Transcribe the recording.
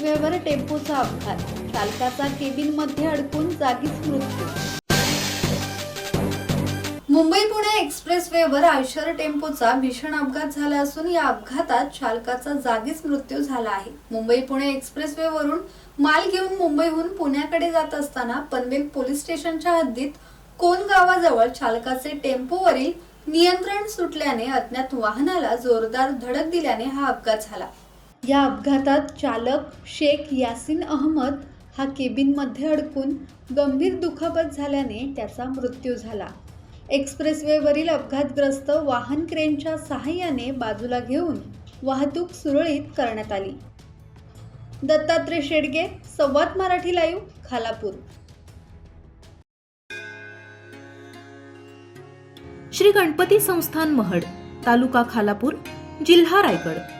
एक्सप्रेसवेवर टेम्पोचा अपघात. चालकाचा केबिनमध्ये अडकून जागीच मृत्यू. मुंबई पुणे एक्सप्रेसवेवर आयशर टेम्पोचा भीषण अपघात झाला असून या अपघातात चालकाचा जागीच मृत्यू झाला आहे. मुंबई पुणे एक्सप्रेसवेवरून माल घेऊन मुंबईहून पुण्याकडे जात असताना पनवेल पोलीस स्टेशनच्या हद्दीत कोण गावाजवळ चालकाचे टेम्पोवरील नियंत्रण सुटल्याने अज्ञात वाहनाला जोरदार धडक दिल्याने हा अपघात झाला. या अपघातात चालक शेख यासिन अहमद हा केबिनमध्ये अडकून गंभीर दुखापत झाल्याने त्याचा मृत्यू झाला. एक्सप्रेसवेवरील अपघातग्रस्त वाहन क्रेनच्या सहाय्याने बाजूला घेऊन वाहतूक सुरळीत करण्यात आली. दत्तात्रय शेडगे संवाद मराठी लाईव्ह खालापूर. श्री गणपती संस्थान महड तालुका खालापूर जिल्हा रायगड.